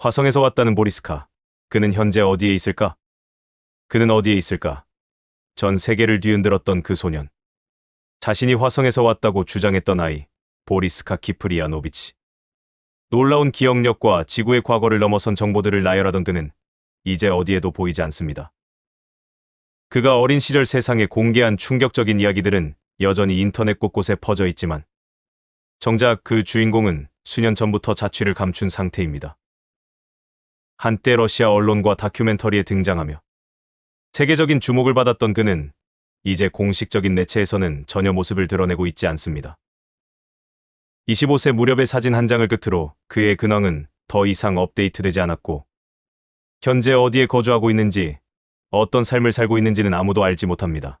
화성에서 왔다는 보리스카. 그는 현재 어디에 있을까? 그는 어디에 있을까? 전 세계를 뒤흔들었던 그 소년. 자신이 화성에서 왔다고 주장했던 아이, 보리스카 키프리아노비치. 놀라운 기억력과 지구의 과거를 넘어선 정보들을 나열하던 그는 이제 어디에도 보이지 않습니다. 그가 어린 시절 세상에 공개한 충격적인 이야기들은 여전히 인터넷 곳곳에 퍼져 있지만 정작 그 주인공은 수년 전부터 자취를 감춘 상태입니다. 한때 러시아 언론과 다큐멘터리에 등장하며 세계적인 주목을 받았던 그는 이제 공식적인 매체에서는 전혀 모습을 드러내고 있지 않습니다. 25세 무렵의 사진 한 장을 끝으로 그의 근황은 더 이상 업데이트되지 않았고 현재 어디에 거주하고 있는지 어떤 삶을 살고 있는지는 아무도 알지 못합니다.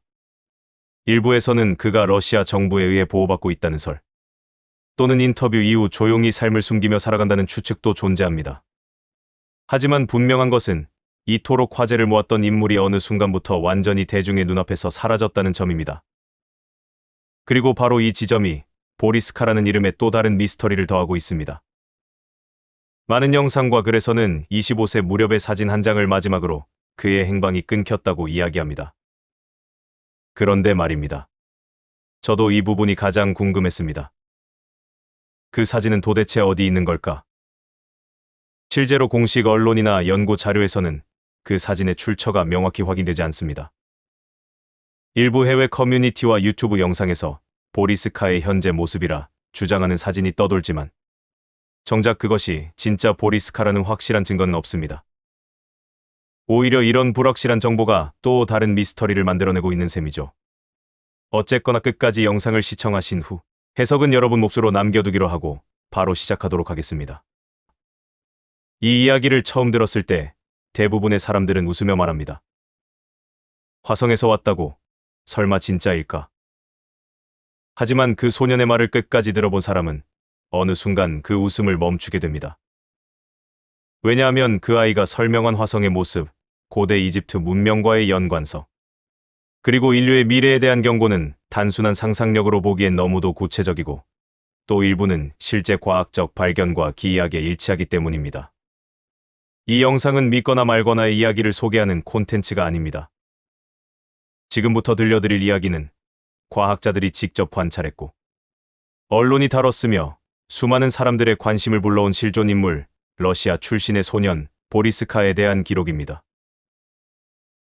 일부에서는 그가 러시아 정부에 의해 보호받고 있다는 설 또는 인터뷰 이후 조용히 삶을 숨기며 살아간다는 추측도 존재합니다. 하지만 분명한 것은 이토록 화제를 모았던 인물이 어느 순간부터 완전히 대중의 눈앞에서 사라졌다는 점입니다. 그리고 바로 이 지점이 보리스카라는 이름에 또 다른 미스터리를 더하고 있습니다. 많은 영상과 글에서는 25세 무렵의 사진 한 장을 마지막으로 그의 행방이 끊겼다고 이야기합니다. 그런데 말입니다. 저도 이 부분이 가장 궁금했습니다. 그 사진은 도대체 어디 있는 걸까? 실제로 공식 언론이나 연구 자료에서는 그 사진의 출처가 명확히 확인되지 않습니다. 일부 해외 커뮤니티와 유튜브 영상에서 보리스카의 현재 모습이라 주장하는 사진이 떠돌지만 정작 그것이 진짜 보리스카라는 확실한 증거는 없습니다. 오히려 이런 불확실한 정보가 또 다른 미스터리를 만들어내고 있는 셈이죠. 어쨌거나 끝까지 영상을 시청하신 후 해석은 여러분 몫으로 남겨두기로 하고 바로 시작하도록 하겠습니다. 이 이야기를 처음 들었을 때 대부분의 사람들은 웃으며 말합니다. 화성에서 왔다고 설마 진짜일까? 하지만 그 소년의 말을 끝까지 들어본 사람은 어느 순간 그 웃음을 멈추게 됩니다. 왜냐하면 그 아이가 설명한 화성의 모습, 고대 이집트 문명과의 연관성, 그리고 인류의 미래에 대한 경고는 단순한 상상력으로 보기엔 너무도 구체적이고 또 일부는 실제 과학적 발견과 기이하게 일치하기 때문입니다. 이 영상은 믿거나 말거나의 이야기를 소개하는 콘텐츠가 아닙니다. 지금부터 들려드릴 이야기는 과학자들이 직접 관찰했고 언론이 다뤘으며 수많은 사람들의 관심을 불러온 실존 인물 러시아 출신의 소년 보리스카에 대한 기록입니다.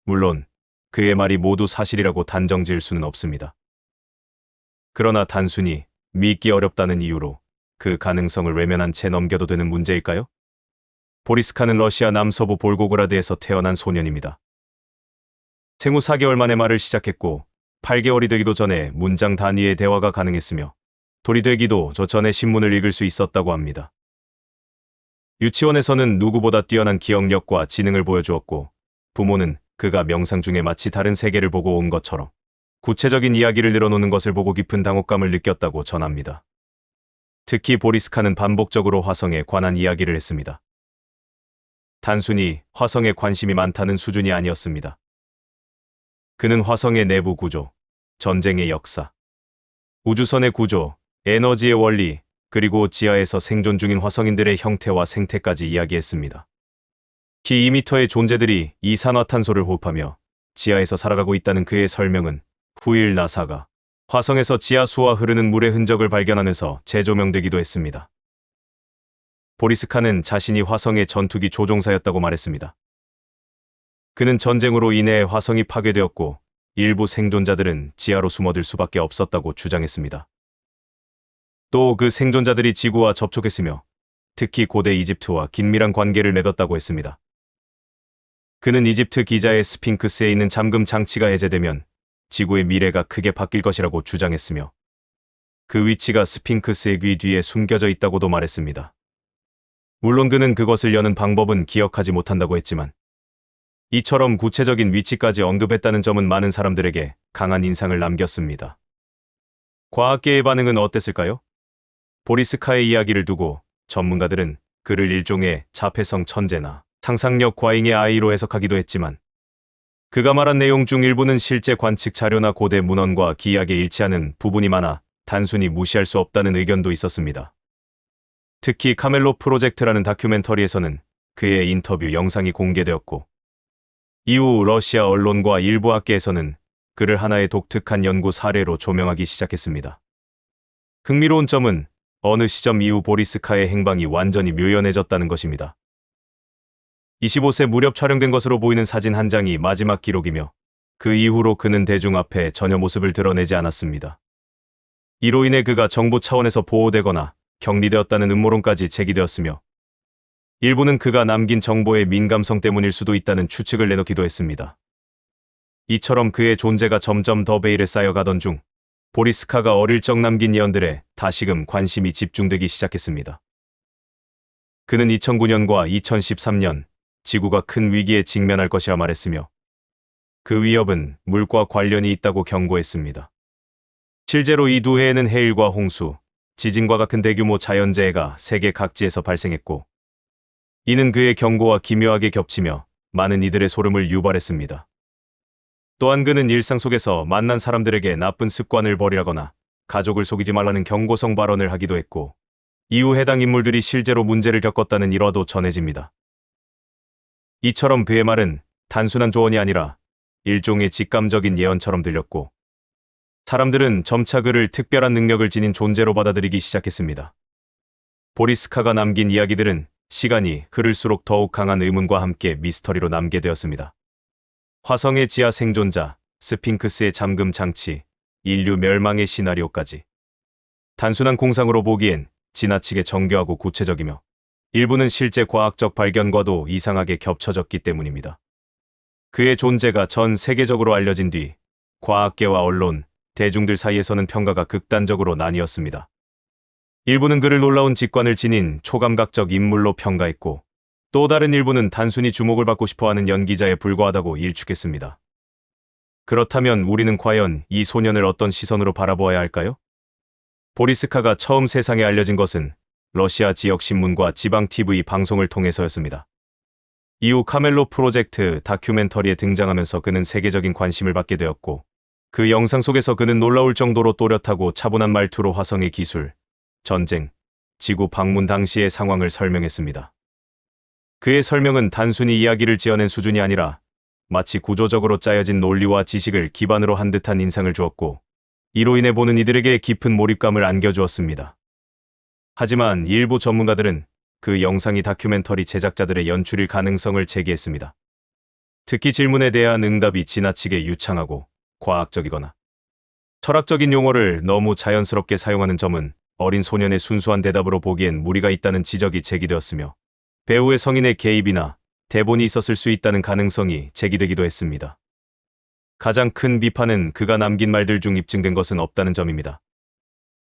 물론 그의 말이 모두 사실이라고 단정 지을 수는 없습니다. 그러나 단순히 믿기 어렵다는 이유로 그 가능성을 외면한 채 넘겨도 되는 문제일까요? 보리스카는 러시아 남서부 볼고그라드에서 태어난 소년입니다. 생후 4개월 만에 말을 시작했고 8개월이 되기도 전에 문장 단위의 대화가 가능했으며 돌이 되기도 저 전에 신문을 읽을 수 있었다고 합니다. 유치원에서는 누구보다 뛰어난 기억력과 지능을 보여주었고 부모는 그가 명상 중에 마치 다른 세계를 보고 온 것처럼 구체적인 이야기를 늘어놓는 것을 보고 깊은 당혹감을 느꼈다고 전합니다. 특히 보리스카는 반복적으로 화성에 관한 이야기를 했습니다. 단순히 화성에 관심이 많다는 수준이 아니었습니다. 그는 화성의 내부 구조, 전쟁의 역사, 우주선의 구조, 에너지의 원리, 그리고 지하에서 생존 중인 화성인들의 형태와 생태까지 이야기했습니다. 키 2미터의 존재들이 이산화탄소를 호흡하며 지하에서 살아가고 있다는 그의 설명은 후일 나사가 화성에서 지하수와 흐르는 물의 흔적을 발견하면서 재조명되기도 했습니다. 보리스카는 자신이 화성의 전투기 조종사였다고 말했습니다. 그는 전쟁으로 인해 화성이 파괴되었고 일부 생존자들은 지하로 숨어들 수밖에 없었다고 주장했습니다. 또 그 생존자들이 지구와 접촉했으며 특히 고대 이집트와 긴밀한 관계를 맺었다고 했습니다. 그는 이집트 기자의 스핑크스에 있는 잠금 장치가 해제되면 지구의 미래가 크게 바뀔 것이라고 주장했으며 그 위치가 스핑크스의 귀 뒤에 숨겨져 있다고도 말했습니다. 물론 그는 그것을 여는 방법은 기억하지 못한다고 했지만 이처럼 구체적인 위치까지 언급했다는 점은 많은 사람들에게 강한 인상을 남겼습니다. 과학계의 반응은 어땠을까요? 보리스카의 이야기를 두고 전문가들은 그를 일종의 자폐성 천재나 상상력 과잉의 아이로 해석하기도 했지만 그가 말한 내용 중 일부는 실제 관측 자료나 고대 문헌과 기이하게 일치하는 부분이 많아 단순히 무시할 수 없다는 의견도 있었습니다. 특히 카멜로 프로젝트라는 다큐멘터리에서는 그의 인터뷰 영상이 공개되었고 이후 러시아 언론과 일부 학계에서는 그를 하나의 독특한 연구 사례로 조명하기 시작했습니다. 흥미로운 점은 어느 시점 이후 보리스카의 행방이 완전히 묘연해졌다는 것입니다. 25세 무렵 촬영된 것으로 보이는 사진 한 장이 마지막 기록이며 그 이후로 그는 대중 앞에 전혀 모습을 드러내지 않았습니다. 이로 인해 그가 정부 차원에서 보호되거나 격리되었다는 음모론까지 제기되었으며 일부는 그가 남긴 정보의 민감성 때문일 수도 있다는 추측을 내놓기도 했습니다. 이처럼 그의 존재가 점점 더 베일에 쌓여가던 중 보리스카가 어릴 적 남긴 예언들에 다시금 관심이 집중되기 시작했습니다. 그는 2009년과 2013년 지구가 큰 위기에 직면할 것이라 말했으며 그 위협은 물과 관련이 있다고 경고했습니다. 실제로 이 두 해에는 해일과 홍수, 지진과 같은 대규모 자연재해가 세계 각지에서 발생했고 이는 그의 경고와 기묘하게 겹치며 많은 이들의 소름을 유발했습니다. 또한 그는 일상 속에서 만난 사람들에게 나쁜 습관을 버리라거나 가족을 속이지 말라는 경고성 발언을 하기도 했고 이후 해당 인물들이 실제로 문제를 겪었다는 일화도 전해집니다. 이처럼 그의 말은 단순한 조언이 아니라 일종의 직감적인 예언처럼 들렸고 사람들은 점차 그를 특별한 능력을 지닌 존재로 받아들이기 시작했습니다. 보리스카가 남긴 이야기들은 시간이 흐를수록 더욱 강한 의문과 함께 미스터리로 남게 되었습니다. 화성의 지하 생존자, 스핑크스의 잠금 장치, 인류 멸망의 시나리오까지. 단순한 공상으로 보기엔 지나치게 정교하고 구체적이며 일부는 실제 과학적 발견과도 이상하게 겹쳐졌기 때문입니다. 그의 존재가 전 세계적으로 알려진 뒤 과학계와 언론, 대중들 사이에서는 평가가 극단적으로 나뉘었습니다. 일부는 그를 놀라운 직관을 지닌 초감각적 인물로 평가했고 또 다른 일부는 단순히 주목을 받고 싶어하는 연기자에 불과하다고 일축했습니다. 그렇다면 우리는 과연 이 소년을 어떤 시선으로 바라보아야 할까요? 보리스카가 처음 세상에 알려진 것은 러시아 지역 신문과 지방 TV 방송을 통해서였습니다. 이후 카멜로 프로젝트 다큐멘터리에 등장하면서 그는 세계적인 관심을 받게 되었고 그 영상 속에서 그는 놀라울 정도로 또렷하고 차분한 말투로 화성의 기술, 전쟁, 지구 방문 당시의 상황을 설명했습니다. 그의 설명은 단순히 이야기를 지어낸 수준이 아니라 마치 구조적으로 짜여진 논리와 지식을 기반으로 한 듯한 인상을 주었고 이로 인해 보는 이들에게 깊은 몰입감을 안겨주었습니다. 하지만 일부 전문가들은 그 영상이 다큐멘터리 제작자들의 연출일 가능성을 제기했습니다. 특히 질문에 대한 응답이 지나치게 유창하고 과학적이거나 철학적인 용어를 너무 자연스럽게 사용하는 점은 어린 소년의 순수한 대답으로 보기엔 무리가 있다는 지적이 제기되었으며 배우의 성인의 개입이나 대본이 있었을 수 있다는 가능성이 제기되기도 했습니다. 가장 큰 비판은 그가 남긴 말들 중 입증된 것은 없다는 점입니다.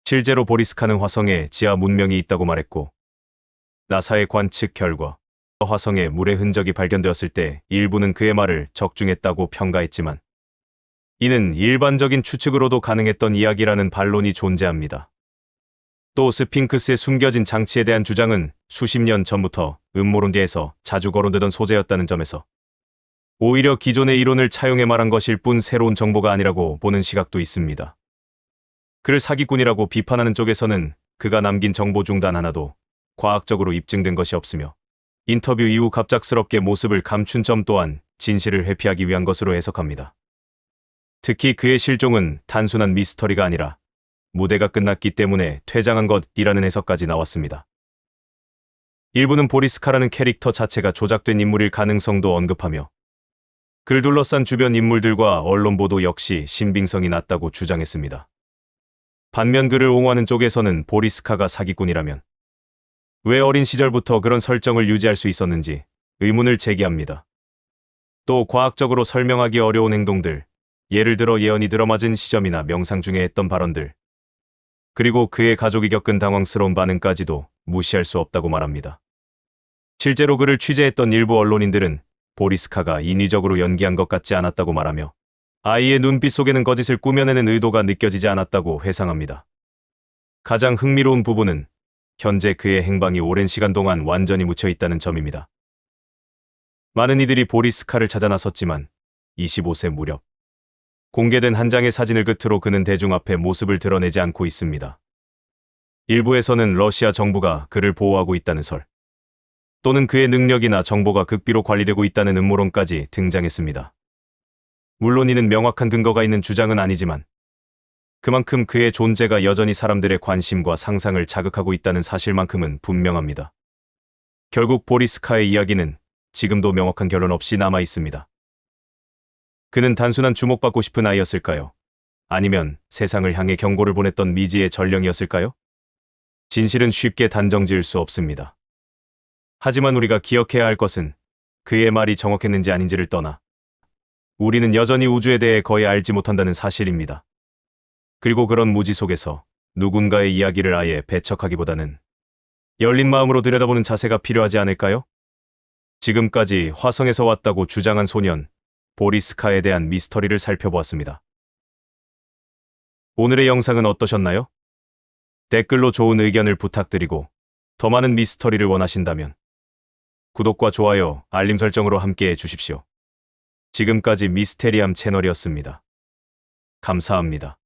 실제로 보리스카는 화성에 지하 문명이 있다고 말했고 나사의 관측 결과 화성에 물의 흔적이 발견되었을 때 일부는 그의 말을 적중했다고 평가했지만 이는 일반적인 추측으로도 가능했던 이야기라는 반론이 존재합니다. 또 스핑크스의 숨겨진 장치에 대한 주장은 수십 년 전부터 음모론계에서 자주 거론되던 소재였다는 점에서 오히려 기존의 이론을 차용해 말한 것일 뿐 새로운 정보가 아니라고 보는 시각도 있습니다. 그를 사기꾼이라고 비판하는 쪽에서는 그가 남긴 정보 중 단 하나도 과학적으로 입증된 것이 없으며 인터뷰 이후 갑작스럽게 모습을 감춘 점 또한 진실을 회피하기 위한 것으로 해석합니다. 특히 그의 실종은 단순한 미스터리가 아니라 무대가 끝났기 때문에 퇴장한 것이라는 해석까지 나왔습니다. 일부는 보리스카라는 캐릭터 자체가 조작된 인물일 가능성도 언급하며 글 둘러싼 주변 인물들과 언론 보도 역시 신빙성이 낮다고 주장했습니다. 반면 그를 옹호하는 쪽에서는 보리스카가 사기꾼이라면 왜 어린 시절부터 그런 설정을 유지할 수 있었는지 의문을 제기합니다. 또 과학적으로 설명하기 어려운 행동들, 예를 들어 예언이 들어맞은 시점이나 명상 중에 했던 발언들, 그리고 그의 가족이 겪은 당황스러운 반응까지도 무시할 수 없다고 말합니다. 실제로 그를 취재했던 일부 언론인들은 보리스카가 인위적으로 연기한 것 같지 않았다고 말하며 아이의 눈빛 속에는 거짓을 꾸며내는 의도가 느껴지지 않았다고 회상합니다. 가장 흥미로운 부분은 현재 그의 행방이 오랜 시간 동안 완전히 묻혀 있다는 점입니다. 많은 이들이 보리스카를 찾아 나섰지만 25세 무렵 공개된 한 장의 사진을 끝으로 그는 대중 앞에 모습을 드러내지 않고 있습니다. 일부에서는 러시아 정부가 그를 보호하고 있다는 설, 또는 그의 능력이나 정보가 극비로 관리되고 있다는 음모론까지 등장했습니다. 물론 이는 명확한 근거가 있는 주장은 아니지만 그만큼 그의 존재가 여전히 사람들의 관심과 상상을 자극하고 있다는 사실만큼은 분명합니다. 결국 보리스카의 이야기는 지금도 명확한 결론 없이 남아 있습니다. 그는 단순한 주목받고 싶은 아이였을까요? 아니면 세상을 향해 경고를 보냈던 미지의 전령이었을까요? 진실은 쉽게 단정 지을 수 없습니다. 하지만 우리가 기억해야 할 것은 그의 말이 정확했는지 아닌지를 떠나 우리는 여전히 우주에 대해 거의 알지 못한다는 사실입니다. 그리고 그런 무지 속에서 누군가의 이야기를 아예 배척하기보다는 열린 마음으로 들여다보는 자세가 필요하지 않을까요? 지금까지 화성에서 왔다고 주장한 소년 보리스카에 대한 미스터리를 살펴보았습니다. 오늘의 영상은 어떠셨나요? 댓글로 좋은 의견을 부탁드리고 더 많은 미스터리를 원하신다면 구독과 좋아요, 알림 설정으로 함께해 주십시오. 지금까지 미스테리함 채널이었습니다. 감사합니다.